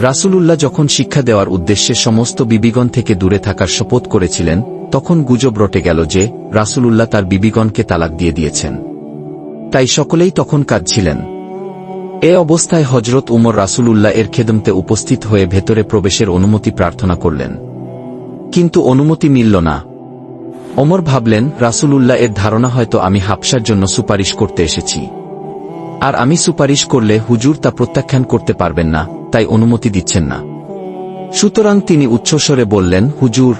রাসূলুল্লাহ যখন শিক্ষা দেওয়ার উদ্দেশ্যে সমস্ত বিবিগণ থেকে দূরে থাকার শপথ করেছিলেন, তখন গুজব রটে গেল যে, রাসূলুল্লাহ তার বিবিগণকে তালাক দিয়ে দিয়েছেন। তাই সকলেই তখন কাঁদছিলেন। এ অবস্থায় হজরত উমর রাসূলুল্লাহ এর খেদমতে উপস্থিত হয়ে ভেতরে প্রবেশের অনুমতি প্রার্থনা করলেন। কিন্তু অনুমতি মিলল না। অমর ভাবলেন, রাসূলুল্লাহ এর ধারণা হয়তো আমি হাবসার জন্য সুপারিশ করতে এসেছি। আর আমি সুপারিশ করলে হুজুর তা প্রত্যাখ্যান করতে পারবেন না, তাই অনুমতি দিচ্ছেন না। সুতরাং তিনি উচ্চস্বরে বললেন, হুজুর,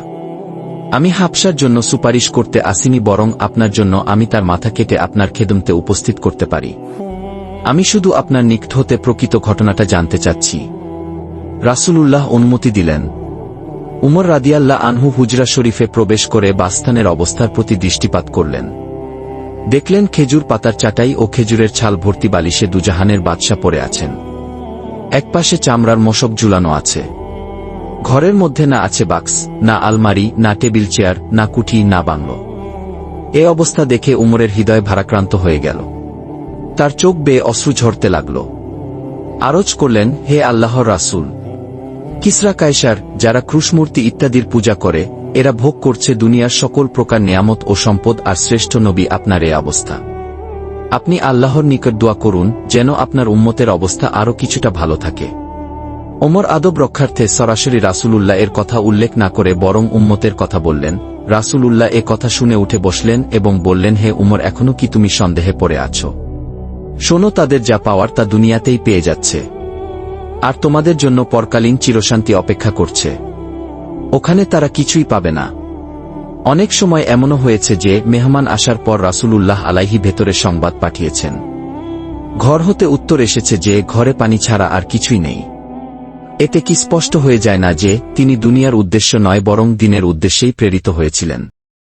আমি হাফসার জন্য সুপারিশ করতে আসিনি, বরং আপনার জন্য আমি তার মাথা কেটে আপনার খেদমতে উপস্থিত করতে পারি। আমি শুধু আপনার নিকট হতে প্রকৃত ঘটনাটা জানতে চাচ্ছি। রাসূলুল্লাহ অনুমতি দিলেন। উমর রাদিয়াল্লাহ আনহু হুজরা শরীফে প্রবেশ করে বাস্তানের অবস্থার প্রতি দৃষ্টিপাত করলেন। দেখলেন খেজুর পাতার চাটাই ও খেজুরের ছাল ভর্তি বালিশে দুজাহানের বাদশা পড়ে আছেন। একপাশে চামড়ার মশক ঝুলানো আছে। ঘরের মধ্যে না আছে বাক্স, না আলমারি, না টেবিল চেয়ার, না কুঠি, না বাংলো এ অবস্থা দেখে উমরের হৃদয় ভারাক্রান্ত হয়ে গেল। তার চোখ বেয়ে অশ্রু ঝরতে লাগল। আরজ করলেন, হে আল্লাহর রাসূল! কিসরা কায়সার, যারা ক্রুশমূর্তি ইত্যাদির পূজা করে এরা ভোগ করছে দুনিয়ার সকল প্রকার নিয়ামত ও সম্পদ আর শ্রেষ্ঠ নবী আপনার এ অবস্থা। আপনি আল্লাহর নিকট দোয়া করুন, যেন আপনার উম্মতের অবস্থা আরও কিছুটা ভালো থাকে। ওমর আদব রক্ষার্থে সরাসরি রাসূলুল্লাহ এর কথা উল্লেখ না করে বরং উম্মতের কথা বললেন। রাসূলুল্লাহ এ কথা শুনে উঠে বসলেন এবং বললেন, হে উমর, এখনও কি তুমি সন্দেহে পড়ে আছো? শোনো, তাদের যা পাওয়ার তা দুনিয়াতেই পেয়ে যাচ্ছে। আর তোমাদের জন্য পরকালীন চিরশান্তি অপেক্ষা করছে। ওখানে তারা কিছুই পাবে না। অনেক সময় এমনও হয়েছে যে, মেহমান আসার পর রাসুলুল্লাহ আলাইহি ভেতরে সংবাদ পাঠিয়েছেন। ঘর হতে উত্তর এসেছে যে, ঘরে পানি ছাড়া আর কিছুই নেই। এতে কি স্পষ্ট হয়ে যায় না যে, তিনি দুনিয়ার উদ্দেশ্য নয়, বরং দিনের উদ্দেশ্যেই প্রেরিত হয়েছিলেন।